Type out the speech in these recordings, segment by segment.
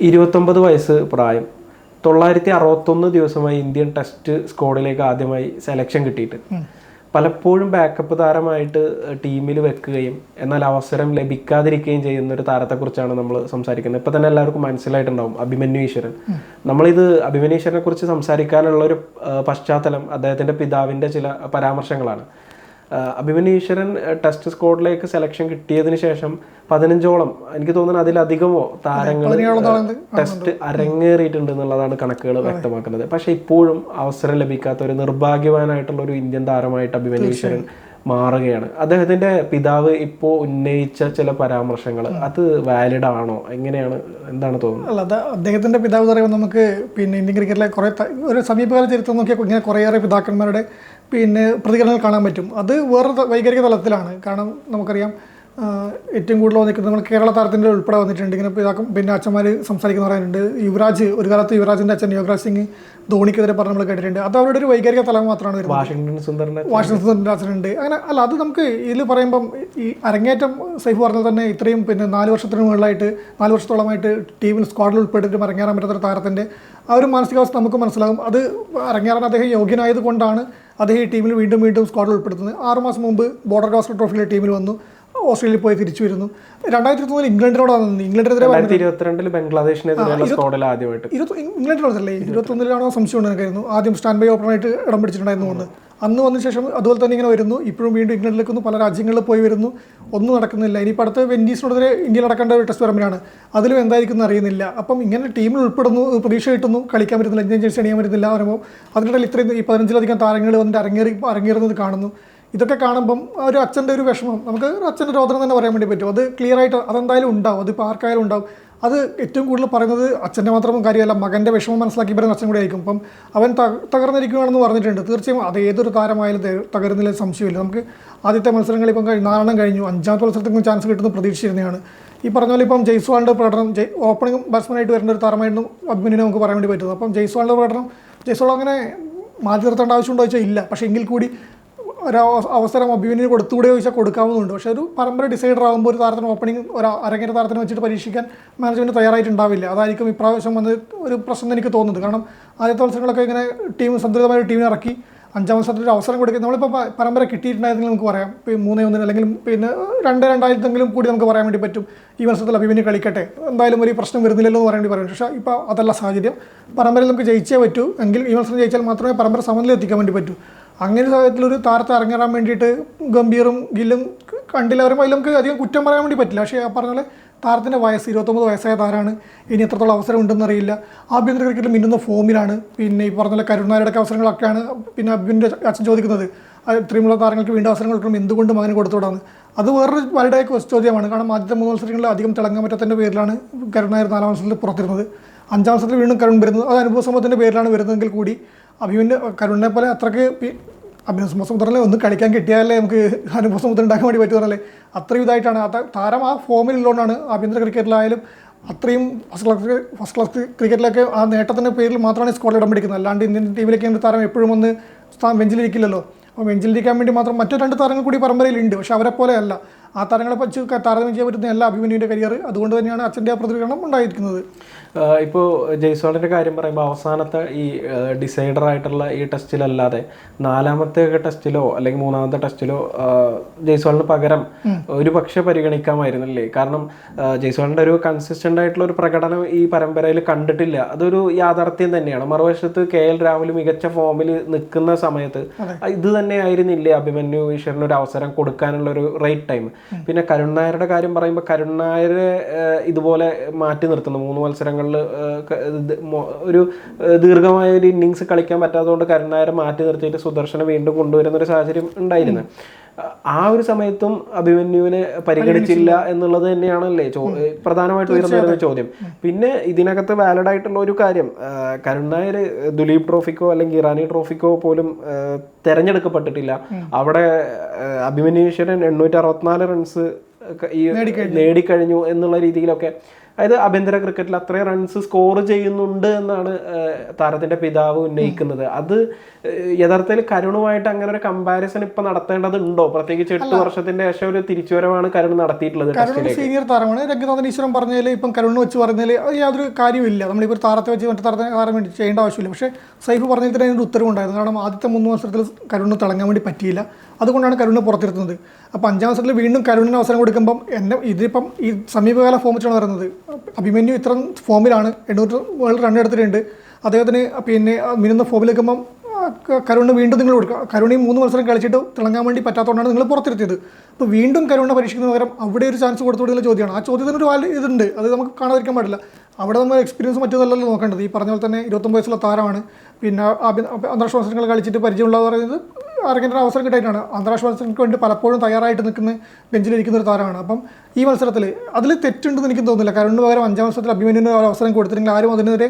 ഇരുപത്തൊമ്പത് വയസ്സ് പ്രായം. തൊള്ളായിരത്തി അറുപത്തൊന്ന് ദിവസമായി ഇന്ത്യൻ ടെസ്റ്റ് സ്ക്വാഡിലേക്ക് ആദ്യമായി സെലക്ഷൻ കിട്ടിയിട്ട്. പലപ്പോഴും ബാക്കപ്പ് താരമായിട്ട് ടീമിൽ വെക്കുകയും എന്നാൽ അവസരം ലഭിക്കാതിരിക്കുകയും ചെയ്യുന്ന ഒരു താരത്തെക്കുറിച്ചാണ് നമ്മൾ സംസാരിക്കുന്നത്. ഇപ്പം തന്നെ എല്ലാവർക്കും മനസ്സിലായിട്ടുണ്ടാവും അഭിമന്യു ഈശ്വരൻ. നമ്മളിത് അഭിമന്യു ഈശ്വരനെ കുറിച്ച് സംസാരിക്കാനുള്ള ഒരു പശ്ചാത്തലം അദ്ദേഹത്തിന്റെ പിതാവിന്റെ ചില പരാമർശങ്ങളാണ്. അഭിമന്യു ഈശ്വരൻ ടെസ്റ്റ് സ്ക്വാഡിലേക്ക് സെലക്ഷൻ കിട്ടിയതിന് ശേഷം പതിനഞ്ചോളം എനിക്ക് തോന്നുന്നു അതിലധികമോ താരങ്ങൾ ടെസ്റ്റ് അരങ്ങേറിയിട്ടുണ്ട് എന്നുള്ളതാണ് കണക്കുകൾ വ്യക്തമാക്കുന്നത്. പക്ഷെ ഇപ്പോഴും അവസരം ലഭിക്കാത്ത ഒരു നിർഭാഗ്യവാനായിട്ടുള്ള ഒരു ഇന്ത്യൻ താരമായിട്ട് അഭിമന്യു ഈശ്വരൻ മാറുകയാണ്. അദ്ദേഹത്തിന്റെ പിതാവ് ഇപ്പോൾ ഉന്നയിച്ച ചില പരാമർശങ്ങൾ അത് വാലിഡ് ആണോ? എങ്ങനെയാണ്? എന്താണ് തോന്നുന്നത്? അല്ല അത് അദ്ദേഹത്തിന്റെ പിതാവ് പറയുമ്പോൾ നമുക്ക് പിന്നെ ഇന്ത്യൻ ക്രിക്കറ്റിലെ കുറേ ഒരു സമീപകാല ചരിത്രം നോക്കിയാൽ ഇങ്ങനെ കുറേയേറെ പിതാക്കന്മാരുടെ പിന്നെ പ്രതികരണങ്ങൾ കാണാൻ പറ്റും. അത് വേറെ വൈകാരിക തലത്തിലാണ്. കാരണം നമുക്കറിയാം ഏറ്റവും കൂടുതൽ വന്നിരിക്കുന്നത് നമ്മൾ കേരള താരത്തിന്റെ ഉൾപ്പെടെ വന്നിട്ടുണ്ട്. ഇങ്ങനെ ഇതാക്കും പിന്നെ അച്ഛന്മാർ സംസാരിക്കുന്ന പറയാനുണ്ട് യുവരാജ് ഒരു കാലത്ത് യുവരാജിന്റെ അച്ഛൻ യുവരാജ് സിംഗ് ധോണിക്കെതിരെ പറഞ്ഞ് നമ്മൾ കേട്ടിട്ടുണ്ട്. അത് അവരുടെ ഒരു വൈകാരിക തലം മാത്രമാണ് വരുന്നത്. വാഷിംഗ്ടൺ അച്ഛനുണ്ട് വാഷിംഗ്ടൺ രാജനുണ്ട് അങ്ങനെ അല്ല അത് നമുക്ക് ഇതിൽ പറയുമ്പം ഈ അരങ്ങേറ്റം സൈഫ് പറഞ്ഞത് തന്നെ ഇത്രയും പിന്നെ നാല് വർഷത്തിന് മുകളിലായിട്ട് നാല് വർഷത്തോളമായിട്ട് ടീമിൽ സ്ക്വാഡിൽ ഉൾപ്പെട്ടിട്ട് അരങ്ങേറാൻ പറ്റാത്ത താരത്തിന്റെ ആ ഒരു മാനസികാവസ്ഥ നമുക്ക് മനസ്സിലാകും. അത് അരങ്ങേറാൻ അദ്ദേഹം യോഗ്യനായത് കൊണ്ടാണ് അദ്ദേഹം ഈ ടീമിൽ വീണ്ടും വീണ്ടും സ്ക്വാഡിൽ ഉൾപ്പെടുത്തുന്നത് ആറുമാസം മുമ്പ് ബോർഡർ ഗാസ്കർ ട്രോഫിയിലെ ടീമിൽ വന്നു. ഓസ്ട്രേലിയയിൽ പോയി തിരിച്ചു വരുന്നു. രണ്ടായിരത്തി ഇരുപത്തൊന്നിൽ ഇംഗ്ലണ്ടിനോടാണ് നിന്നത്. ഇംഗ്ലണ്ടിനെതിരെ ഇരുപത്തിരണ്ടിൽ ബംഗ്ലാദേശിനെതിരെയുള്ള സ്ക്വാഡിൽ ആദ്യമായിട്ട്. ഇരുപത്തി ഇംഗ്ലണ്ടിനോടല്ലേ ഇരുപത്തൊന്നിലാണോ സംശയം ഉണ്ടായിരുന്നു ആദ്യം സ്റ്റാൻഡ് ബൈ ഓപ്പണായിട്ട് ഇടം പിടിച്ചിട്ടുണ്ടായിരുന്നു ഒന്ന് അന്ന് വന്ന ശേഷം അതുപോലെ തന്നെ ഇങ്ങനെ വരുന്നു. ഇപ്പോഴും വീണ്ടും ഇംഗ്ലണ്ടിലേക്ക് ഒന്ന് പല രാജ്യങ്ങളിൽ പോയി വരുന്നു. ഒന്നും നടക്കുന്നില്ല. ഇനിയിപ്പോൾ അടുത്ത വെൻഡീസിനെതിരെ ഇന്ത്യയിൽ നടക്കേണ്ട ഒരു ടെസ്റ്റ് പരമ്പരയാണ്. അതിലും എന്തായിരിക്കും അറിയുന്നില്ല അപ്പം ഇങ്ങനെ ടീമിൽ ഉൾപ്പെടുന്നു പ്രതീക്ഷ കിട്ടുന്നു. കളിക്കാൻ പറ്റുന്നില്ല. ഇന്ത്യൻ ജേഴ്സി അണിയാൻ പറ്റുന്നില്ല. പറയുമ്പോൾ അതിനിടയിൽ ഇത്രയും ഈ പതിനഞ്ചിലധികം താരങ്ങൾ വന്നിട്ട് അരങ്ങേറി അരങ്ങേറുന്നത് കാണുന്നു. ഇതൊക്കെ കാണുമ്പം ഒരു അച്ഛന്റെ ഒരു വിഷമം. നമുക്ക് അച്ഛന്റെ രോദനം തന്നെ പറയാൻ വേണ്ടി പറ്റും. അത് ക്ലിയർ ആയിട്ട് അതെന്തായാലും ഉണ്ടാവും. അതിപ്പോൾ ആർക്കായാലും ഉണ്ടാവും. അത് ഏറ്റവും കൂടുതൽ പറയുന്നത് അച്ഛന്റെ മാത്രം കാര്യമല്ല മകന്റെ വിഷമം മനസ്സിലാക്കി പറയുന്ന അച്ഛൻ കൂടെ ആയിരിക്കും. അപ്പം അവൻ തക- തകർന്നിരിക്കുകയാണെന്ന് പറഞ്ഞിട്ടുണ്ട്. തീർച്ചയായും അത് ഏതൊരു താരമായാലും തകരുന്നില്ല സംശയമില്ല. നമുക്ക് ആദ്യത്തെ മത്സരങ്ങൾ ഇപ്പം നാലെണ്ണം കഴിഞ്ഞു. അഞ്ചാമത്തെ മത്സരത്തിനും ചാൻസ് കിട്ടുന്ന പ്രതീക്ഷിച്ചിരുന്നതാണ്. ഈ പറഞ്ഞ പോലെ ഇപ്പം ജയ്സ്വാളിന്റെ പ്രകടനം ഓപ്പണിംഗ് ബാറ്റ്സ്മാനായിട്ട് വരേണ്ട ഒരു താരമായിരുന്നു അഭിമന്യനെ നമുക്ക് പറയാൻ വേണ്ടി പറ്റുന്നത്. അപ്പം ജയ്സ്വാളിന്റെ പ്രകടനം ജയ്സ്വാൾ അങ്ങനെ മാറ്റി നിർത്തേണ്ട ആവശ്യമുണ്ടോ ചോദിച്ചാൽ ഇല്ല. പക്ഷേ എങ്കിൽ കൂടി ഒരു അവ- അവസരം അഭിമന്യു കൊടുത്തുകൂടെ ചോദിച്ചാൽ കൊടുക്കാവുന്നുണ്ട് പക്ഷേ ഒരു പരമ്പര ഡിസൈഡർ ആകുമ്പോൾ ഒരു താരത്തിന് ഓപ്പണിംഗ് ഒരു അരങ്ങേറ്റ താരത്തിന് വെച്ചിട്ട് പരീക്ഷിക്കാൻ മാനേജ്മെന്റ് തയ്യാറായിട്ടുണ്ടാവില്ല. അതായിരിക്കും ഇപ്രാവശ്യം വന്ന് ഒരു പ്രശ്നം എനിക്ക് തോന്നുന്നത്. കാരണം ആദ്യത്തെ മത്സരങ്ങളൊക്കെ ഇങ്ങനെ ടീം സന്തുലിതമായ ടീമിനെ ഇറക്കി അഞ്ചാം മത്സരത്തിൽ ഒരു അവസരം കൊടുക്കുക. നമ്മളിപ്പോൾ പരമ്പര കിട്ടിയിട്ടുണ്ടായിരുന്നെങ്കിൽ നമുക്ക് പറയാം. മൂന്നേ ഒന്നിന് അല്ലെങ്കിൽ പിന്നെ രണ്ട് രണ്ടായിരത്തെങ്കിലും കൂടി നമുക്ക് പറയാൻ വേണ്ടി പറ്റും. ഈ മത്സരത്തിൽ അഭിമന്യു കളിക്കട്ടെ. എന്തായാലും ഒരു പ്രശ്നം വരുന്നില്ലല്ലോ എന്ന് പറയാൻ വേണ്ടി പറയും പക്ഷേ ഇപ്പോൾ അതല്ല സാഹചര്യം. പരമ്പരയിൽ നമുക്ക് ജയിച്ചേ പറ്റൂ. എങ്കിൽ ഈ മത്സരം ജയിച്ചാൽ മാത്രമേ പരമ്പര സമനിലെത്തിക്കാൻ വേണ്ടി പറ്റൂ. അങ്ങനെ സാഹചര്യത്തിലൊരു താരത്തെ ഇറങ്ങിറാൻ വേണ്ടിയിട്ട് ഗംഭീറും ഗില്ലും കണ്ടില്ല. വരുമ്പോൾ അതിൽ നമുക്ക് അധികം കുറ്റം പറയാൻ വേണ്ടി പറ്റില്ല. പക്ഷേ ആ പറഞ്ഞ പോലെ താരത്തിന്റെ വയസ്സ് ഇരുപത്തൊമ്പത് വയസ്സായ താരമാണ് ഇനി എത്രത്തോളം അവസരം ഉണ്ടെന്ന് അറിയില്ല. ആഭ്യന്തര ക്രിക്കറ്റിൽ മിന്നുന്ന ഫോമിലാണ് പിന്നെ ഈ പറഞ്ഞ കരുണാരുടെ അവസരങ്ങളൊക്കെയാണ് പിന്നെ അഭിന്റെ അച്ഛൻ ചോദിക്കുന്നത്. ഇത്രയുമുള്ള താരങ്ങൾക്ക് വീണ്ടും അവസരങ്ങൾ കിട്ടും. എന്തുകൊണ്ട് മകന് കൊടുത്തുവിടാന്ന് അത് വേറൊരു ക്വസ്റ്റ് ചോദ്യമാണ്. കാരണം ആദ്യത്തെ മൂന്ന് മത്സരങ്ങളിൽ അധികം തിളങ്ങാൻ പറ്റാത്തതിന്റെ പേരിലാണ് കരുണായർ നാലാം മത്സരത്തിൽ പുറത്തിരുന്നത്. അഞ്ചാം മത്സരത്തിൽ വീണ്ടും കരുൺ വരുന്നത് അത് അനുഭവ സമൂഹത്തിന്റെ പേരിലാണ് വരുന്നതെങ്കിൽ കൂടി അഭിമന്യ കരുണിനെ പോലെ അത്രയ്ക്ക് അഭിനവ സമുദ്രനെ ഒന്ന് കളിക്കാൻ കിട്ടിയാലേ നമുക്ക് അനുഭവ സമുദ്രം ഉണ്ടാക്കാൻ വേണ്ടി പറ്റുമല്ലേ അത്രയും ഇതായിട്ടാണ്. ആ താരം ആ ഫോമിലുള്ളതുകൊണ്ടാണ് ആഭ്യന്തര ക്രിക്കറ്റിലായാലും അത്രയും ഫസ്റ്റ് ക്ലാസ് ഫസ്റ്റ് ക്ലാസ് ക്രിക്കറ്റിലൊക്കെ ആ നേട്ടത്തിന്റെ പേരിൽ മാത്രമാണ് സ്കോഡിൽ ഇടം പിടിക്കുന്നത്. അല്ലാണ്ട് ഇന്ത്യൻ ടീമിലേക്ക് ഒരു താരം എപ്പോഴും ഒന്ന് സ്ഥാനം ബെഞ്ചിലിരിക്കില്ലല്ലോ അപ്പോൾ ബെഞ്ചിലിരിക്കാൻ വേണ്ടി മാത്രം മറ്റു രണ്ട് താരങ്ങൾ കൂടി പരമ്പരയിലുണ്ട്. പക്ഷെ അവരെ പോലെ അല്ല ആ താരങ്ങളെ വെച്ച് താരതമ്യം ചെയ്യാൻ പറ്റുന്ന എല്ലാ അഭിമന്യുവിന്റെ കരിയർ അതുകൊണ്ട് തന്നെയാണ് അച്ഛന്റെ ആ പ്രതികരണം ഉണ്ടായിരിക്കുന്നത്. ഇപ്പോൾ ജയ്സ്വാളിന്റെ കാര്യം പറയുമ്പോൾ അവസാനത്തെ ഈ ഡിസൈഡർ ആയിട്ടുള്ള ഈ ടെസ്റ്റിലല്ലാതെ നാലാമത്തെ ടെസ്റ്റിലോ അല്ലെങ്കിൽ മൂന്നാമത്തെ ടെസ്റ്റിലോ ജയ്സ്വാളിന് പകരം ഒരു പക്ഷെ പരിഗണിക്കാമായിരുന്നില്ലേ? കാരണം ജയ്സ്വാളിന്റെ ഒരു കൺസിസ്റ്റന്റ് ആയിട്ടുള്ള ഒരു പ്രകടനം ഈ പരമ്പരയിൽ കണ്ടിട്ടില്ല. അതൊരു യാഥാർത്ഥ്യം തന്നെയാണ്. മറുവശത്ത് കെ എൽ രാഹുൽ മികച്ച ഫോമിൽ നിൽക്കുന്ന സമയത്ത് ഇത് തന്നെ ആയിരുന്നില്ലേ അഭിമന്യു ഈശ്വരന് ഒരു അവസരം കൊടുക്കാനുള്ള ഒരു റൈറ്റ് ടൈം പിന്നെ കരുൺ നായരുടെ കാര്യം പറയുമ്പോൾ കരുൺ നായരെ ഇതുപോലെ മാറ്റി നിർത്തുന്നു. മൂന്ന് മത്സരങ്ങളിൽ ഒരു ദീർഘമായ ഒരു ഇന്നിങ്സ് കളിക്കാൻ പറ്റാത്തതുകൊണ്ട് കരുൺ നായരെ മാറ്റി നിർത്തിയിട്ട് സുദർശനെ വീണ്ടും കൊണ്ടുവരുന്ന ഒരു സാഹചര്യം ഉണ്ടായിരുന്നു. ആ ഒരു സമയത്തും അഭിമന്യുവിനെ പരിഗണിച്ചില്ല എന്നുള്ളത് തന്നെയാണല്ലേ പ്രധാനമായിട്ട് ഉയർന്നു ചോദ്യം. പിന്നെ ഇതിനകത്ത് വാലിഡ് ആയിട്ടുള്ള ഒരു കാര്യം കരുൺ നായർ ദുലീപ് ട്രോഫിക്കോ അല്ലെങ്കിൽ ഇറാനി ട്രോഫിക്കോ പോലും തെരഞ്ഞെടുക്കപ്പെട്ടിട്ടില്ല. അവിടെ അഭിമന്യുശ്വരൻ എണ്ണൂറ്റി അറുപത്തിനാല് റൺസ് ഈ നേടിക്കഴിഞ്ഞു എന്നുള്ള രീതിയിലൊക്കെ അതായത് ആഭ്യന്തര ക്രിക്കറ്റിൽ അത്രയും റൺസ് സ്കോർ ചെയ്യുന്നുണ്ട് എന്നാണ് താരത്തിന്റെ പിതാവ് ഉന്നയിക്കുന്നത്. അത് യഥാർത്ഥത്തിൽ കരുണുമായിട്ട് അങ്ങനെ ഒരു കമ്പാരിസൺ ഇപ്പൊ നടത്തേണ്ടതുണ്ടോ? പ്രത്യേകിച്ച് എട്ട് വർഷത്തിന്റെ ശേഷം ഒരു തിരിച്ചുവരവാണ് കരുൺ നടത്തിയിട്ടുള്ളത് സീനിയർ താരമാണ്. രംഗനാഥൻ ഈശ്വരൻ പറഞ്ഞതിൽ ഇപ്പം കരുൺ വെച്ച് പറഞ്ഞതിൽ അത് യാതൊരു കാര്യമില്ല നമ്മളിപ്പോൾ താരത്തെ വെച്ച് മറ്റു താരത്തെ താരം വേണ്ടി ചെയ്യേണ്ട ആവശ്യമില്ല. പക്ഷേ സൈഫ് പറഞ്ഞതിൽ തന്നെ അതിനൊരു ഉത്തരവുണ്ടായിരുന്നു കാരണം ആദ്യത്തെ മൂന്ന് മത്സരത്തിൽ കരുണ് തിളങ്ങാൻ വേണ്ടി പറ്റിയില്ല. അതുകൊണ്ടാണ് കരുണിനെ പുറത്തിരുത്തുന്നത്. അപ്പോൾ അഞ്ചാം മത്സരത്തിൽ വീണ്ടും കരുണിന് അവസരം കൊടുക്കുമ്പം എന്നെ ഇതിപ്പം ഈ സമീപകാല ഫോം വെച്ചാണ് പറയുന്നത് അഭിമന്യു ഇത്ര ഫോമിലാണ്. എണ്ണൂറ് വേൾഡ് റൺ എടുത്തിട്ടുണ്ട്. അദ്ദേഹത്തിന് പിന്നെ മിനുന്ന ഫോമിലേക്കുമ്പം കരുണിന് വീണ്ടും നിങ്ങൾ കൊടുക്കുക. കരുണയും മൂന്ന് മത്സരം കളിച്ചിട്ട് തിളങ്ങാൻ വേണ്ടി പറ്റാത്തതുകൊണ്ടാണ് നിങ്ങൾ പുറത്തിരുത്തിയത്. അപ്പോൾ വീണ്ടും കരുണിനെ പരീക്ഷിക്കുന്ന പകരം അവിടെ ഒരു ചാൻസ് കൊടുത്തു കൊടുക്കുന്ന ചോദ്യമാണ്. ആ ചോദ്യത്തിന് ഒരു വാല്യൂ ഇതുണ്ട്. അത് നമുക്ക് കാണാതിരിക്കാൻ പാടില്ല. അവിടെ നമ്മൾ എക്സ്പീരിയൻസ് മറ്റേതല്ലല്ലോ നോക്കേണ്ടത്. ഈ പറഞ്ഞ പോലെ തന്നെ ഇരുപത്തൊമ്പത് വയസ്സുള്ള താരമാണ്. പിന്നെ അന്താരാഷ്ട്ര മത്സരങ്ങൾ കളിച്ചിട്ട് പരിചയമുള്ളതെന്ന് പറയുന്നത് ആർക്കെങ്കിലും അവസരം കിട്ടിയിട്ടാണ്. അന്താരാഷ്ട്ര മത്സരങ്ങൾക്ക് വേണ്ടി പലപ്പോഴും തയ്യാറായിട്ട് നിൽക്കുന്ന ബെഞ്ചിലിരിക്കുന്ന ഒരു താരമാണ്. അപ്പം ഈ മത്സരത്തിൽ അതിൽ തെറ്റുണ്ടെന്ന് എനിക്ക് തോന്നുന്നില്ല. കരുണിന് പകരം അഞ്ചാം മത്സരത്തിൽ അഭിമന്യുവിന് ഒരു അവസരം കൊടുത്തിട്ടുണ്ടെങ്കിൽ ആരും അതിനെതിരെ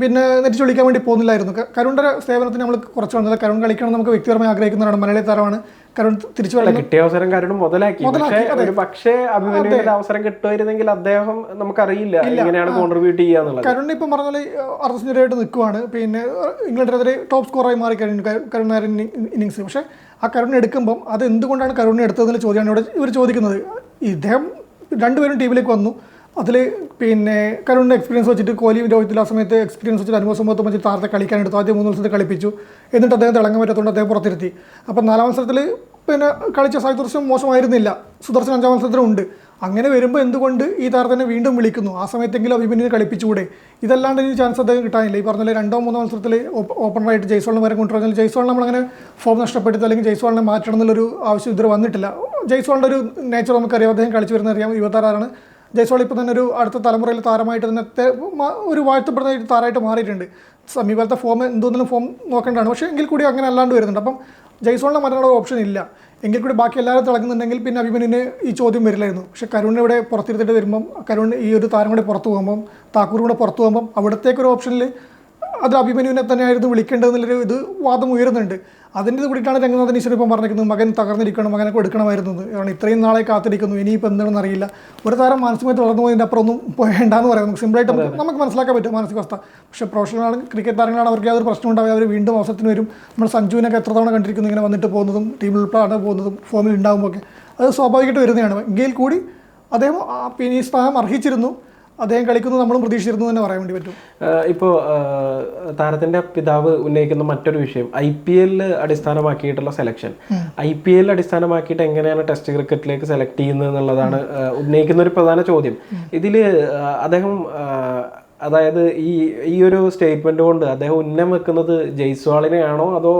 പിന്നെ നെറ്റ് ചൊളിക്കാൻ വേണ്ടി പോകുന്നില്ലായിരുന്നു. ക- കരുണിന്റെ സേവനത്തിന് നമ്മൾ കുറച്ച് വന്നത് കരുൺ കളിക്കണം നമുക്ക് വ്യക്തിപരമായി ആഗ്രഹിക്കുന്നതാണ് മലയാളി താരമാണ്. കരുൺ തിരിച്ചു കിട്ടിയ അവസരം കരുൺ മുതലാക്കി. പക്ഷേ അവസരം കിട്ടുമായിരുന്നെങ്കിൽ അദ്ദേഹം നമുക്കറിയില്ല എങ്ങനെയാണ് കോൺട്രിബ്യൂട്ട് ചെയ്യാന്നുള്ളത് കരുൺ ഇപ്പം പറഞ്ഞാൽ പോലെ അർദ്ധ സെഞ്ചുറിയായിട്ട് നിൽക്കുവാണ് പിന്നെ ഇംഗ്ലണ്ടിനെതിരെ ടോപ്പ് സ്കോറായി മാറി കഴിഞ്ഞു കരുണാരൻ ഇന്നിങ്സ് പക്ഷേ ആ കരുൺ എടുക്കുമ്പം അത് എന്തുകൊണ്ടാണ് കരുണിനെ എടുത്തതെന്നുള്ള ചോദ്യമാണ് ഇവിടെ ഇവർ ചോദിക്കുന്നത്. ഇദ്ദേഹം രണ്ടുപേരും ടീമിലേക്ക് വന്നു. അതിൽ പിന്നെ കരുണിന്റെ എക്സ്പീരിയൻസ് വെച്ചിട്ട് കോഹ്ലി രോഹിത്തിൽ ആ സമയത്ത് എക്സ്പീരിയൻസ് വെച്ചിട്ട് അനുഭവ സമൂഹത്ത് വെച്ച് താരത്തെ കളിക്കാൻ എടുത്തു. ആദ്യം മൂന്ന് മത്സരത്തിൽ കളിപ്പിച്ചു. എന്നിട്ട് അദ്ദേഹം തിളങ്ങാൻ പറ്റാത്തതുകൊണ്ട് അദ്ദേഹം പുറത്തിരുത്തി. അപ്പം നാലാം മത്സരത്തിൽ പിന്നെ കളിച്ച സായി മോശമായിരുന്നില്ല. സുദർശൻ അഞ്ചാം മത്സരത്തിലുണ്ട്. അങ്ങനെ വരുമ്പോൾ എന്തുകൊണ്ട് ഈ താരത്തിനെ വീണ്ടും വിളിക്കുന്നു? ആ സമയത്തെങ്കിലും അഭിമന്യനെ കളിപ്പിച്ചുകൂടെ? ഇതല്ലാണ്ട് ഇനി ചാൻസ് അദ്ദേഹം കിട്ടാനില്ല. ഈ പറഞ്ഞ രണ്ടോ മൂന്നോ മത്സരത്തിൽ ഓപ്പണറായിട്ട് ജയ്സോളിനെ വരെ കൊണ്ടുവരുന്നില്ല ജയ്സോൾ നമ്മളങ്ങനെ ഫോം നഷ്ടപ്പെടുത്തി അല്ലെങ്കിൽ ജയ്സോളിനെ മാറ്റണം എന്നുള്ളൊരു ആവശ്യം ഇതുവരെ വന്നിട്ടില്ല. ജയ്സോളിന്റെ ഒരു നേച്ചർ നമുക്കറിയാം. അദ്ദേഹം കളിച്ചു വരുന്ന അറിയാം. യുവതാരാണ് ജയ്സ്വാൾ ഇപ്പോൾ തന്നെ ഒരു അടുത്ത തലമുറയിൽ താരമായിട്ട് തന്നെ ഒരു വാഴ്ത്തപ്പെടുന്ന ഒരു താരമായിട്ട് മാറിയിട്ടുണ്ട്. സമീപത്തെ ഫോം എന്തോന്നിലും ഫോം നോക്കേണ്ടതാണ്. പക്ഷേ എങ്കിൽ കൂടി അങ്ങനെ അല്ലാണ്ട് വരുന്നുണ്ട്. അപ്പം ജയ്സോളിനെ മാറ്റാനുള്ള ഓപ്ഷൻ ഇല്ല. എങ്കിൽ കൂടി ബാക്കി എല്ലാവരും തിളങ്ങുന്നുണ്ടെങ്കിൽ പിന്നെ അഭിമന്യുവിന് ഈ ചോദ്യം വരില്ലായിരുന്നു. പക്ഷേ കരുണിനെ ഇവിടെ പുറത്തിരുത്തിട്ട് വരുമ്പം കരുൺ ഈ ഒരു താരം കൂടെ പുറത്തു പോകുമ്പം താക്കൂർ കൂടെ പുറത്തു പോകുമ്പം അവിടത്തേക്കൊരു ഓപ്ഷനിൽ അത് അഭിമന്യുവിനെ തന്നെയായിരുന്നു വിളിക്കേണ്ടതെന്നുള്ളൊരു ഇത് വാദം ഉയരുന്നുണ്ട്. അതിന്റെ ഇത് കൂടിയിട്ടാണ് രംഗനാഥൻ ഈശ്വരൻ ഇപ്പം പറഞ്ഞിരിക്കുന്നത് മകൻ തകർന്നിരിക്കണം മകനെ കൊടുക്കണമായിരുന്നു കാരണം ഇത്രയും നാളെ കാത്തിരിക്കുന്നു ഇനിയിപ്പോൾ എന്താണെന്ന് അറിയില്ല. ഒരു താരം മാനസികമായി തളർന്നു പോയതിന്റെ അപ്പുറം ഒന്നും പോയേണ്ടെന്ന് പറയുന്നത് നമുക്ക് സിമ്പിളായിട്ട് നമുക്ക് നമുക്ക് മനസ്സിലാക്കാൻ പറ്റും മാനസികാവസ്ഥ. പക്ഷേ പ്രൊഫഷണൽ ക്രിക്കറ്റ് താരങ്ങളാണ് അവർക്ക് യാതൊരു പ്രശ്നം ഉണ്ടാവുക അവർ വീണ്ടും അവസരത്തിന് വരും. നമ്മൾ സഞ്ജുവിനൊക്കെ എത്ര തവണ കണ്ടിരിക്കുന്നു ഇങ്ങനെ വന്നിട്ട് പോകുന്നതും ടീമിൽ ഉൾപ്പെടെ പോകുന്നതും ഫോമിൽ ഉണ്ടാകുമ്പോൾ ഒക്കെ അത് സ്വാഭാവികമായിട്ട് വരുന്നതാണ്. എങ്കിൽ കൂടി അദ്ദേഹം ആ പിന്നെ ഈ സ്ഥാനം അർഹിച്ചിരുന്നു. അദ്ദേഹം കളിക്കുന്നത് നമ്മളും പ്രതീക്ഷിച്ചിരുന്നു തന്നെ പറയാൻ വേണ്ടി പറ്റും. ഇപ്പോൾ ഇപ്പോ താരത്തിന്റെ പിതാവ് ഉന്നയിക്കുന്ന മറ്റൊരു വിഷയം ഐ പി എല്ലിൽ അടിസ്ഥാനമാക്കിയിട്ടുള്ള സെലക്ഷൻ ഐ പി എല്ലിൽ അടിസ്ഥാനമാക്കിയിട്ട് എങ്ങനെയാണ് ടെസ്റ്റ് ക്രിക്കറ്റിലേക്ക് സെലക്ട് ചെയ്യുന്നത് എന്നുള്ളതാണ് ഉന്നയിക്കുന്ന ഒരു പ്രധാന ചോദ്യം. ഇതിൽ അദ്ദേഹം അതായത് ഈ ഈ ഒരു സ്റ്റേറ്റ്മെന്റ് കൊണ്ട് അദ്ദേഹം ഉന്നം വെക്കുന്നത് ജയ്സ്വാളിനെയാണോ അതോ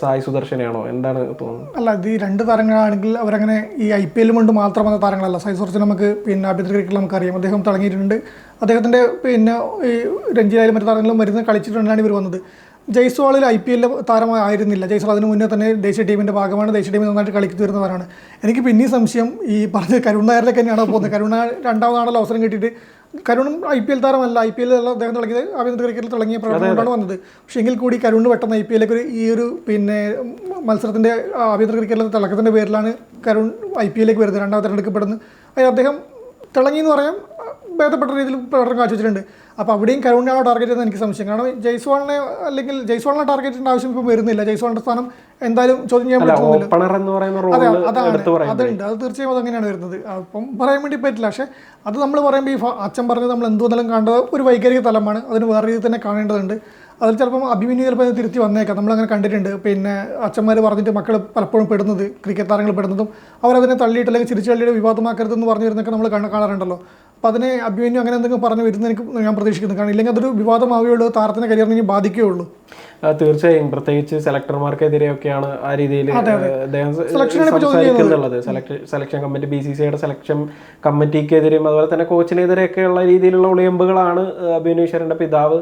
സായി സായ് സുദർശനെയാണോ? എന്താണ് തോന്നുന്നത്? അല്ല ഇത് ഈ രണ്ട് താരങ്ങളാണെങ്കിൽ അവരങ്ങനെ ഈ ഐ പി എല്ലും കൊണ്ട് മാത്രം വന്ന താരങ്ങളല്ല. സൈസോർച്ച് നമുക്ക് പിന്നെ ആഭ്യന്തര ക്രിക്കറ്റിൽ നമുക്കറിയാം. അദ്ദേഹം തുടങ്ങിയിട്ടുണ്ട് അദ്ദേഹത്തിന്റെ പിന്നെ ഈ രഞ്ജിലായാലും മറ്റു താരങ്ങളും വരുന്ന കളിച്ചിട്ടുണ്ടാണ് ഇവർ വന്നത്. ജയ്സ്വാളിൽ ഐ പി എല്ലിലെ താരമായിരുന്നില്ല. ജയ്സ്വാൾ അതിന് മുന്നേ തന്നെ ദേശീയ ടീമിന്റെ ഭാഗമാണ്. ദേശീയ ടീമിൽ നന്നായിട്ട് കളിച്ചു വരുന്നവരാണ് എനിക്ക് പിന്നെയും സംശയം ഈ പറഞ്ഞ കരുൺ നായരിലേക്ക് തന്നെയാണോ പോകുന്നത്? കരുണ രണ്ടാമതാണല്ലോ അവസരം കിട്ടിയിട്ട് കരുണും ഐ പി എൽ താരമല്ല. ഐ പി എൽ അദ്ദേഹം തുടങ്ങിയത് ആഭ്യന്തര ക്രിക്കറ്റിൽ തുടങ്ങിയ പ്രകടനം കൊണ്ടാണ് വന്നത്. പക്ഷേ എങ്കിൽ കൂടി കരുണ് പെട്ടെന്ന് ഐ പി എല്ലിലേക്ക് ഒരു ഈ ഒരു പിന്നെ മത്സരത്തിന്റെ ആഭ്യന്തര ക്രിക്കറ്റിലെ തിളക്കത്തിന്റെ പേരിലാണ് കരുൺ ഐ പി എല്ലിലേക്ക് വരുന്നത്. രണ്ടാമത്തെ തിരഞ്ഞെടുക്കപ്പെടുന്നത് അതിൽ അദ്ദേഹം തിളങ്ങി എന്ന് പറയാം. ഭേദപ്പെട്ട രീതിയിൽ പ്രകടനം കാഴ്ചവെച്ചിട്ടുണ്ട്. അപ്പോൾ അവിടെയും കരുണിനെയാണോ ടാർഗറ്റ് ചെയ്യുന്നത് എനിക്ക് സംശയം. കാരണം ജയ്സ്വാളിനെ അല്ലെങ്കിൽ ജയ്സ്വാളിനെ ടാർഗറ്റ് ചെയ്യേണ്ട ആവശ്യം ഇപ്പോൾ വരുന്നില്ല. ജയ്സ്വാളിന്റെ സ്ഥാനം എന്തായാലും ചോദ്യം ചെയ്യാൻ പറ്റുന്നില്ല. എന്ന് അതെ അതാണ്. അതുണ്ട് അത് തീർച്ചയായും അതങ്ങനെയാണ് വരുന്നത്. അപ്പം പറയാൻ വേണ്ടി പറ്റില്ല. പക്ഷേ അത് നമ്മൾ പറയുമ്പോൾ ഈ അച്ഛൻ പറഞ്ഞത് നമ്മൾ എന്തുവന്നാലും കാണേണ്ടത് ഒരു വൈകാരിക തലമാണ്. അതിന് വേറെ രീതിയിൽ തന്നെ കാണേണ്ടതുണ്ട്. അതിൽ ചിലപ്പം അഭിമന്യു ചിലപ്പോൾ അത് തിരുത്തി വന്നേക്കാം. നമ്മളങ്ങനെ കണ്ടിട്ടുണ്ട്. പിന്നെ അച്ഛന്മാർ പറഞ്ഞിട്ട് മക്കൾ പലപ്പോഴും പെടുന്നത് ക്രിക്കറ്റ് താരങ്ങൾ പെടുന്നതും അവരതിനെ തള്ളിയിട്ട് അല്ലെങ്കിൽ ചിരിച്ചു തള്ളിയിട്ട് വിവാദമാക്കരുതെന്ന് പറഞ്ഞിരുന്നൊക്കെ നമ്മൾ കാണ- കാണാറുണ്ടല്ലോ. അപ്പോൾ അതിനെ അഭിമന്യു അങ്ങനെ എന്തെങ്കിലും പറഞ്ഞു വരുന്ന എനിക്ക് ഞാൻ പ്രതീക്ഷിക്കുന്നു. കാരണം ഇല്ലെങ്കിൽ അതൊരു വിവാദമാവുകയുള്ളൂ താരത്തിന്റെ കരിയറിനെ ഇനി ബാധിക്കുകയുള്ളൂ. തീർച്ചയായും. പ്രത്യേകിച്ച് സെലക്ടർമാർക്കെതിരെയൊക്കെയാണ് ആ രീതിയിൽ സംസാരിക്കുന്നുള്ളത്. സെലക്ഷൻ കമ്മിറ്റി ബി സി സിയുടെ സെലക്ഷൻ കമ്മിറ്റിക്കെതിരെയും അതുപോലെ തന്നെ കോച്ചിനെതിരെയൊക്കെയുള്ള രീതിയിലുള്ള ഒളിയമ്പുകളാണ് അഭിനീശ്വരന്റെ പിതാവ്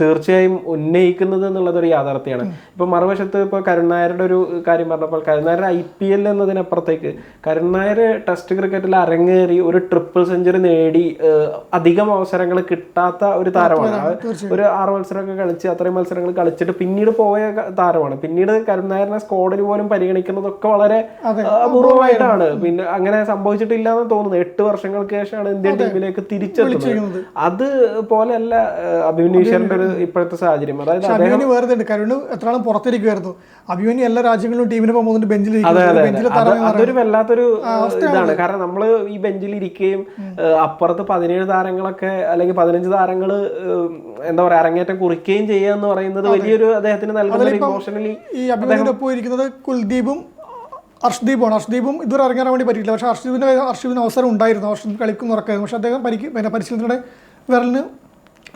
തീർച്ചയായും ഉന്നയിക്കുന്നത് എന്നുള്ളത് ഒരു യാഥാർത്ഥ്യമാണ്. ഇപ്പൊ മറുവശത്ത് ഇപ്പോൾ കരുണായരുടെ ഒരു കാര്യം പറഞ്ഞപ്പോൾ കരുണായർ ഐ പി എൽ എന്നതിനപ്പുറത്തേക്ക് കരുണായർ ടെസ്റ്റ് ക്രിക്കറ്റിൽ അരങ്ങേറി ഒരു ട്രിപ്പിൾ സെഞ്ചുറി നേടി അധികം അവസരങ്ങൾ കിട്ടാത്ത ഒരു താരമാണ്. ഒരു ആറ് മത്സരമൊക്കെ കളിച്ച് അത്രയും മത്സരങ്ങൾ കളിച്ചിട്ട് പിന്നീട് പോയ താരമാണ്. പിന്നീട് കരുൺ സ്കോഡിൽ പോലും പരിഗണിക്കുന്നതൊക്കെ വളരെ അപൂർവമായിട്ടാണ്. പിന്നെ അങ്ങനെ സംഭവിച്ചിട്ടില്ല എന്ന് തോന്നുന്നു. എട്ട് വർഷങ്ങൾക്ക് ശേഷമാണ് ഇന്ത്യൻ ടീമിലേക്ക് തിരിച്ചെത്തുന്നത്. അതുപോലെ അത് പോലെയല്ല അഭിമന്യു ഈശ്വറിന്റെ ഒരു ഇപ്പോഴത്തെ സാഹചര്യം. അതായത് അഭിമന്യു വേറെ ഉണ്ട് കരുണ് എത്രയാളും പുറത്തിരിക്കുമായിരുന്നു അഭിമന്യു എല്ലാ രാജ്യങ്ങളിലും ടീമിന് പോകുന്നുണ്ട് ബെഞ്ചിൽ അതെ അതെ അതെ. അതൊരു വല്ലാത്തൊരു ഇതാണ്. കാരണം നമ്മൾ ഈ ബെഞ്ചിൽ ഇരിക്കുകയും അപ്പുറത്ത് പതിനേഴ് താരങ്ങളൊക്കെ അല്ലെങ്കിൽ പതിനഞ്ച് താരങ്ങൾ എന്താ പറയാ അരങ്ങേറ്റം കുറിക്കുകയും ചെയ്യുക എന്ന് പറയുന്നത് വലിയൊരു അദ്ദേഹത്തിന് നൽകുന്ന ഇമോഷണലി ഈ ഇരിക്കുന്നത് കുൽദീപും അർഷ്ദീപാണ് അർഷ്ദീപും ഇതുവരെ ഇറങ്ങാൻ വേണ്ടി പറ്റിയില്ല പക്ഷേ അർഷ്ദീപിന് അർഷ്ദീപിന് അവസരം ഉണ്ടായിരുന്നു. അർഷ്ദീപ് കളിക്കുന്ന ഉറക്കായിരുന്നു പക്ഷേ അദ്ദേഹം പരിക്ക് പരിശീലനത്തിനിടെ വിരലിന്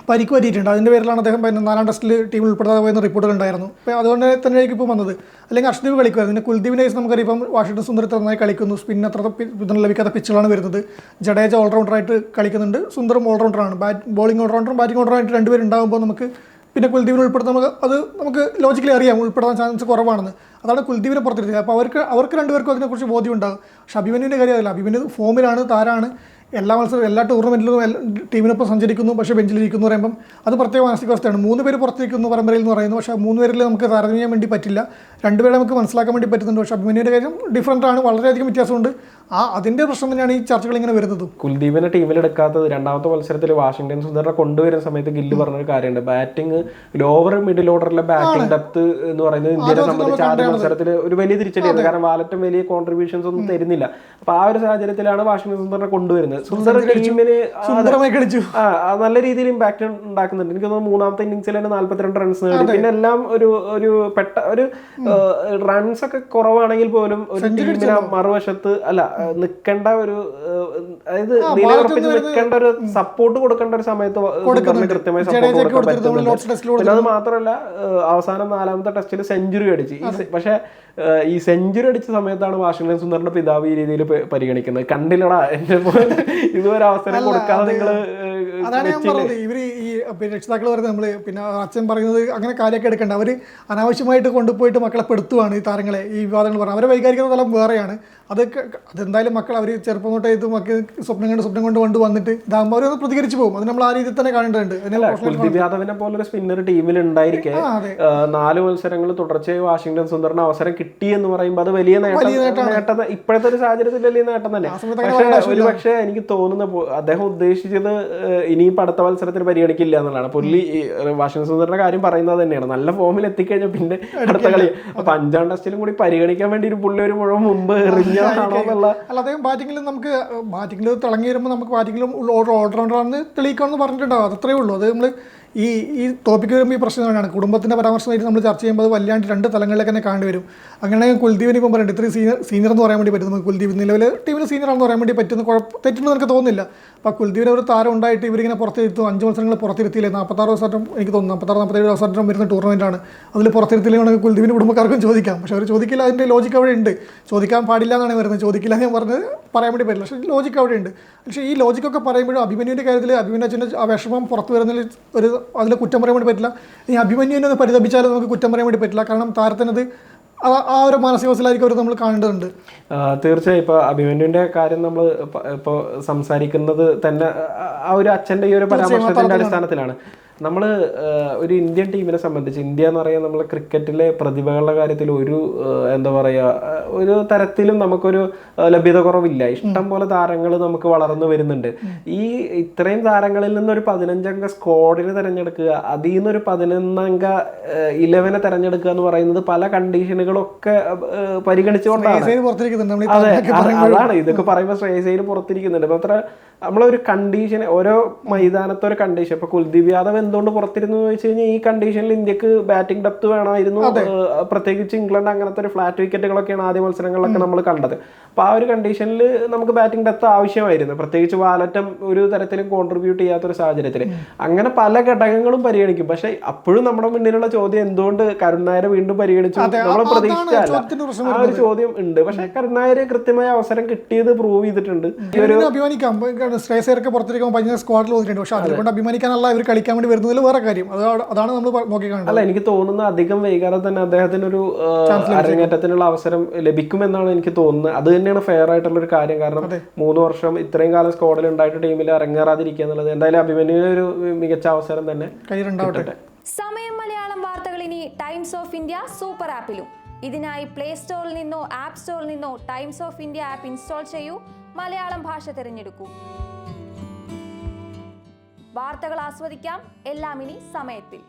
പരിക്ക് പറ്റിയിട്ടുണ്ട്. അതിന്റെ പേരിലാണ് അദ്ദേഹം പിന്നെ നാലാം ടെസ്റ്റിൽ ടീമിൽ ഉൾപ്പെടാതെ പോയെന്ന് റിപ്പോർട്ടുകൾ ഉണ്ടായിരുന്നു. അപ്പോൾ അതുകൊണ്ട് തന്നെയായിരിക്കും ഇപ്പോൾ വന്നത്. അല്ലെങ്കിൽ അർഷ്ദീപ് കളിക്കുമായിരുന്നു. പിന്നെ കുൽദീപിന്റെ കേസ് നമുക്കറിയാം വാഷിംഗ്ടൺ സുന്ദർ നന്നായി കളിക്കുന്നു. സ്പിൻ അത്ര പിന്തുണ ലഭിക്കാത്ത പിച്ചുകളാണ് വരുന്നത്. ജഡേജ ഓൾറൗണ്ടറായിട്ട് കളിക്കുന്നുണ്ട്. സുന്ദറും ഓൾറൗണ്ടറാണ്. ബാറ്റ് ബോളിംഗ് ഓൾറൗണ്ടറും ബാറ്റിംഗ് ഓൾറൗണ്ടറായിട്ട് രണ്ടുപേരും ഉണ്ടാകുമ്പോൾ നമുക്ക് പിന്നെ കുൽദീപിനെ ഉൾപ്പെടുത്താൻ നമുക്ക് അത് നമുക്ക് ലോജിക്കലി അറിയാം. ഉൾപ്പെടാൻ ചാൻസ് കുറവാണെന്ന്. അതാണ് കുൽദീപിനെ പുറത്തെടുത്തത് അപ്പോൾ അവർക്ക് അവർക്ക് രണ്ടുപേർക്കും അതിനെക്കുറിച്ച് ബോധ്യം ഉണ്ടാകും. പക്ഷെ അഭിമന്യുവിന്റെ കാര്യം അഭിമന്യു ഫോമിലാണ് താരാണ് എല്ലാ മത്സരവും എല്ലാ ടൂർണമെന്റിലും ടീമിനൊപ്പം സഞ്ചരിക്കുന്നു പക്ഷേ ബെഞ്ചിലിരിക്കുന്നു എന്ന് പറയുമ്പം അത് പ്രത്യേക മാനസികാവസ്ഥയാണ്. മൂന്ന് പേര് പുറത്തിരിക്കുന്നു പരമ്പരയിൽ എന്ന് പറയുന്നു. പക്ഷേ മൂന്ന് പേരിൽ നമുക്ക് താരതമ്യം ചെയ്യാൻ വേണ്ടി പറ്റില്ല. രണ്ട് പേരെ നമുക്ക് മനസ്സിലാക്കാൻ വേണ്ടി പറ്റുന്നുണ്ട്. പക്ഷേ അഭിമന്യുടെ കാര്യം ഡിഫറന്റ് ആണ്. വളരെയധികം വ്യത്യാസമുണ്ട്. ആ അതിന്റെ പ്രശ്നം തന്നെയാണ് ഈ ചർച്ചകൾ ഇങ്ങനെ വരുന്നത്. കുൽദീപിനെ ടീമിലെടുക്കാത്തത് രണ്ടാമത്തെ മത്സരത്തിൽ വാഷിംഗ്ടൺ സുന്ദറിനെ കൊണ്ടുവരുന്ന സമയത്ത് ഗില്ല് പറഞ്ഞൊരു കാര്യമുണ്ട്. ബാറ്റിംഗ് ലോവർ മിഡിൽ ഓർഡറിലെ ബാറ്റിംഗ് ഡെപ്ത് എന്ന് പറയുന്നത് ഇന്ത്യയുടെ സംബന്ധിച്ച് ആദ്യ മത്സരത്തിൽ ഒരു വലിയ തിരിച്ചടിയാണ് കാരണം വാലറ്റും വലിയ കോൺട്രിബ്യൂഷൻസ് ഒന്നും തരുന്നില്ല. അപ്പോൾ ആ ഒരു സാഹചര്യത്തിലാണ് വാഷിംഗ്ടൺ സുന്ദറിനെ കൊണ്ടുവരുന്നത്. സുന്ദർ ടീമിന് സുന്ദരമായി കളിച്ചു. ആ നല്ല രീതിയിൽ ഇമ്പാക്ട് ഉണ്ടാക്കുന്നുണ്ട്. എനിക്ക് തോന്നുന്നു മൂന്നാമത്തെ ഇന്നിംഗ്സിൽ തന്നെ നാല്പത്തിരണ്ട് റൺസ് നേടി. പിന്നെ എല്ലാം ഒരു ഒരു പെട്ട ഒരു റൺസ് ഒക്കെ കുറവാണെങ്കിൽ പോലും ഒരു ടീമിന് മറുവശത്ത് അല്ല നിൽക്കേണ്ട ഒരു അതായത് നിലയുറപ്പിച്ച് നിൽക്കേണ്ട ഒരു സപ്പോർട്ട് കൊടുക്കേണ്ട ഒരു സമയത്ത് കൃത്യമായി സപ്പോർട്ട് കൊടുക്കാൻ പറ്റുന്നുണ്ട്. പിന്നെ അത് മാത്രമല്ല അവസാനം നാലാമത്തെ ടെസ്റ്റിൽ സെഞ്ചുറി അടിച്ച്. പക്ഷേ ഈ സെഞ്ചുറി അടിച്ച സമയത്താണ് വാഷിംഗ്ടൺ സുന്ദറിന്റെ പിതാവ് ഈ രീതിയിൽ പരിഗണിക്കുന്നത്. കണ്ടില്ലടാ എന്റെ ഇതുവരെ അവസരം കൊടുക്കാതെ നിങ്ങൾ ഏഹ് അതാണ് ഞാൻ പറഞ്ഞത്. ഇവർ ഈ പിന്നെ രക്ഷിതാക്കൾ പറയുന്നത് നമ്മൾ പിന്നെ അച്ഛൻ പറയുന്നത് അങ്ങനെ കാര്യമൊക്കെ എടുക്കണ്ട. അവർ അനാവശ്യമായിട്ട് കൊണ്ടുപോയിട്ട് മക്കളെ പെടുത്തുവാണ് ഈ താരങ്ങളെ ഈ വിവാദങ്ങൾ പറഞ്ഞത് അവരെ വൈകാരിക്കുന്ന തലം വേറെയാണ്. അതൊക്കെ അതെന്തായാലും മക്കൾ അവർ ചെറുപ്പം തൊട്ടേ ഇത് മക്കൾ സ്വപ്നം കണ്ട് സ്വപ്നം കൊണ്ട് കൊണ്ട് വന്നിട്ട് ഇതാകുമ്പോൾ അവരൊന്ന് പ്രതികരിച്ചു പോകും. അത് നമ്മൾ ആ രീതിയിൽ തന്നെ കാണേണ്ടതുണ്ട്. കുൽദീപ് യാദവിനെ പോലൊരു സ്പിന്നർ ടീമിൽ ഉണ്ടായിരിക്കെ നാല് മത്സരങ്ങൾ തുടർച്ചയായി വാഷിംഗ്ടൺ സുന്ദറിന് അവസരം കിട്ടി എന്ന് പറയുമ്പോൾ അത് വലിയ നേട്ടം ഇപ്പോഴത്തെ ഒരു സാഹചര്യത്തിൽ വലിയ നേട്ടം തന്നെ. പക്ഷേ ഒരു പക്ഷേ എനിക്ക് തോന്നുന്ന അദ്ദേഹം ഉദ്ദേശിച്ചത് ഏഹ് പടത്ത അടുത്ത മത്സരത്തിൽ പരിഗണിക്കില്ല എന്നുള്ളതാണ്. പുള്ളി വാഷിംഗ് സുന്ദറിന്റെ കാര്യം പറയുന്നത് തന്നെയാണ്. നല്ല ഫോമിൽ എത്തിക്കഴിഞ്ഞാൽ പിന്നെ അടുത്ത കളി. അപ്പൊ അഞ്ചാം ടെസ്റ്റിലും കൂടി പരിഗണിക്കാൻ വേണ്ടി ഒരു പുള്ളി ഒരു മുഴുവൻ മുമ്പ് അല്ല അദ്ദേഹം ബാറ്റിങ്ങിൽ നമുക്ക് ബാറ്റിംഗിൽ തിളങ്ങി വരുമ്പോൾ നമുക്ക് ബാറ്റിംഗിലും ഓൾറൗണ്ടറാണെന്ന് തെളിയിക്കണമെന്ന് പറഞ്ഞിട്ടുണ്ടാവും. അത് അത്രേ ഉള്ളൂ. അത് നമ്മൾ ഈ ഈ ടോപ്പിക്ക് വരുമ്പോൾ ഈ പ്രശ്നം തന്നെയാണ് കുടുംബത്തിന്റെ പരാമർശമായിട്ട് നമ്മൾ ചർച്ച ചെയ്യുമ്പോൾ അത് വല്ലാണ്ട് രണ്ട് തലങ്ങളിലേക്ക് തന്നെ കാണേണ്ടി വരും. അങ്ങനെ കുൽദീപിന് ഇപ്പം പറയുന്നത് ഇത്രയും സീനിയർ സീനിയർ എന്ന് പറയാൻ വേണ്ടി പറ്റും നമുക്ക് കുൽദീപ് നിലവിൽ ടീമിൽ സീനിയർ ആണെന്ന് പറയാൻ വേണ്ടി പറ്റുന്ന. കുഴപ്പം തെറ്റെന്ന് എനിക്ക് തോന്നുന്നില്ല. അപ്പോൾ കുൽദീപിന് ഒരു താരം ഉണ്ടായിട്ട് ഇവരിങ്ങനെ പുറത്തിരുത്തും. അഞ്ച് മത്സരങ്ങൾ പുറത്തിരുത്തിയില്ലേ? നാൽപ്പത്താറ് ദിവസം എനിക്ക് തോന്നുന്നു നാൽപ്പത്താറ് നാൽപ്പത്തേഴ് ദിവസം വരുന്ന ടൂർണമെന്റാണ് അതിൽ പുറത്തിരുത്തില്ലെങ്കിൽ കുൽദീപിന് കുടുംബക്കാർക്കും ചോദിക്കാം. പക്ഷേ അവർ ചോദിക്കില്ല അതിന്റെ ലോജിക്ക് അവിടെ ഉണ്ട്. ചോദിക്കാൻ പാടില്ല എന്നാണ് വരുന്നത്. ചോദിക്കില്ല ഞാൻ പറഞ്ഞത് പറയാൻ വേണ്ടി പറ്റില്ല. പക്ഷേ ലോജിക്ക് അവിടെ ഉണ്ട്. പക്ഷേ ഈ ലോജിക്കൊക്കെ പറയുമ്പോഴും അഭിമന്യുവിന്റെ കാര്യത്തിൽ അഭിമന്യു അച്ഛന്റെ ആ വിഷമം പുറത്ത് വരുന്നതിൽ ഒരു അതിൽ കുറ്റം പറയാൻ വേണ്ടി പറ്റില്ല. ഈ അഭിമന്യുവിനെ ഒന്ന് പരിതപിച്ചാലും നമുക്ക് കുറ്റം പറയാൻ വേണ്ടി പറ്റില്ല. കാരണം താരത്തിനത് ആ- ഒരു മാനസികാവസ്ഥയിലായിരിക്കും അവർ നമ്മൾ കാണേണ്ടതുണ്ട്. തീർച്ചയായും. ഇപ്പൊ അഭിമന്യുവിന്റെ കാര്യം നമ്മൾ ഇപ്പോൾ സംസാരിക്കുന്നത് തന്നെ ആ, ഒരു അച്ഛന്റെ ഈ ഒരു പരാമർശത്തിന്റെ അടിസ്ഥാനത്തിലാണ്. നമ്മൾ ഒരു ഇന്ത്യൻ ടീമിനെ സംബന്ധിച്ച് ഇന്ത്യ എന്ന് പറയുന്നത് നമ്മൾ ക്രിക്കറ്റിലെ പ്രതിഭകളുടെ കാര്യത്തിൽ ഒരു എന്താ പറയുക ഒരു തരത്തിലും നമുക്കൊരു ലഭ്യത കുറവില്ല ഇഷ്ടം പോലെ താരങ്ങൾ നമുക്ക് വളർന്നു വരുന്നുണ്ട്. ഈ ഇത്രയും താരങ്ങളിൽ നിന്ന് ഒരു പതിനഞ്ചംഗ സ്ക്വാഡിനെ തിരഞ്ഞെടുക്കുക അതിൽ നിന്നൊരു പതിനൊന്നംഗ ഇലവനെ തിരഞ്ഞെടുക്കുക എന്ന് പറയുന്നത് പല കണ്ടീഷനുകളൊക്കെ പരിഗണിച്ചുകൊണ്ടാണ്. അതാണ്. ഇതൊക്കെ പറയുമ്പോൾ ശ്രേയസയിൽ പുറത്തിരിക്കുന്നുണ്ട്. മാത്ര നമ്മളൊരു കണ്ടീഷൻ ഓരോ മൈതാനത്തെ ഒരു കണ്ടീഷൻ ഇപ്പൊ കുൽദീപ് യാദവ് എന്തുകൊണ്ട് പുറത്തിരുന്നു എന്ന് വെച്ച് കഴിഞ്ഞാൽ ഈ കണ്ടീഷനിൽ ഇന്ത്യയ്ക്ക് ബാറ്റിംഗ് ഡെപ്ത് വേണമായിരുന്നു. പ്രത്യേകിച്ച് ഇംഗ്ലണ്ട് അങ്ങനത്തെ ഒരു ഫ്ലാറ്റ് വിക്കറ്റുകളൊക്കെയാണ് ആദ്യ മത്സരങ്ങളിലൊക്കെ നമ്മൾ കണ്ടത്. അപ്പൊ ആ ഒരു കണ്ടീഷനിൽ നമുക്ക് ബാറ്റിംഗ് ഡെത്ത് ആവശ്യമായിരുന്നു. പ്രത്യേകിച്ച് വാലറ്റം ഒരു തരത്തിലും കോൺട്രിബ്യൂട്ട് ചെയ്യാത്തൊരു സാഹചര്യത്തിൽ അങ്ങനെ പല ഘടകങ്ങളും പരിഗണിക്കും. പക്ഷെ അപ്പോഴും നമ്മുടെ മുന്നിലുള്ള ചോദ്യം എന്തുകൊണ്ട് കരുൺ നായരെ വീണ്ടും പരിഗണിച്ചു നമ്മൾ പ്രതീക്ഷിച്ചല്ല ആ ഒരു ചോദ്യം ഉണ്ട്. പക്ഷെ കരുൺ നായര് കൃത്യമായ അവസരം കിട്ടിയത് പ്രൂവ് ചെയ്തിട്ടുണ്ട്. അഭിമാനിക്കാം. ശ്രേയസേരൊക്കെ പുറത്തിരിക്കുമ്പോൾ സ്ക്വാഡിൽ വന്നിട്ടുണ്ട് പക്ഷെ അതുകൊണ്ട് അഭിമാനിക്കാനല്ല ഇവർ കളിക്കാൻ വേണ്ടി വരുന്നതിൽ വേറെ കാര്യം. അതാണ് നമ്മൾ അല്ല എനിക്ക് തോന്നുന്നത് അധികം വൈകാതെ തന്നെ അദ്ദേഹത്തിന് ഒരു അരങ്ങേറ്റത്തിനുള്ള അവസരം ലഭിക്കുമെന്നാണ് എനിക്ക് തോന്നുന്നത്. അത് തന്നെയാണ് ഫെയർ ആയിട്ടുള്ള ഒരു കാര്യം. കാരണം മൂന്ന് വർഷം ഇത്രയും കാലം സ്ക്വാഡിൽ ഉണ്ടായിട്ട് ടീമിൽ ഇറങ്ങാറാതിരിക്കുക എന്നുള്ളത് എന്തായാലും അഭിമന്യുവിന് ഒരു മികച്ച അവസരം തന്നെ കയ്യിലുണ്ടാവട്ടെ. സമയം മലയാളം വാർത്തകൾ ഇനി ടൈംസ് ഓഫ് ഇന്ത്യ സൂപ്പർ ആപ്പിലും ഇതിനായി പ്ലേ സ്റ്റോറിൽ നിന്നോ ആപ്പ് സ്റ്റോറിൽ നിന്നോ Times of India app install ചെയ്യൂ. മലയാളം ഭാഷ തിരഞ്ഞെടുക്കൂ. വാർത്തകൾ ആസ്വദിക്കാം. എല്ലാം ഇനി സമയത്തിൽ.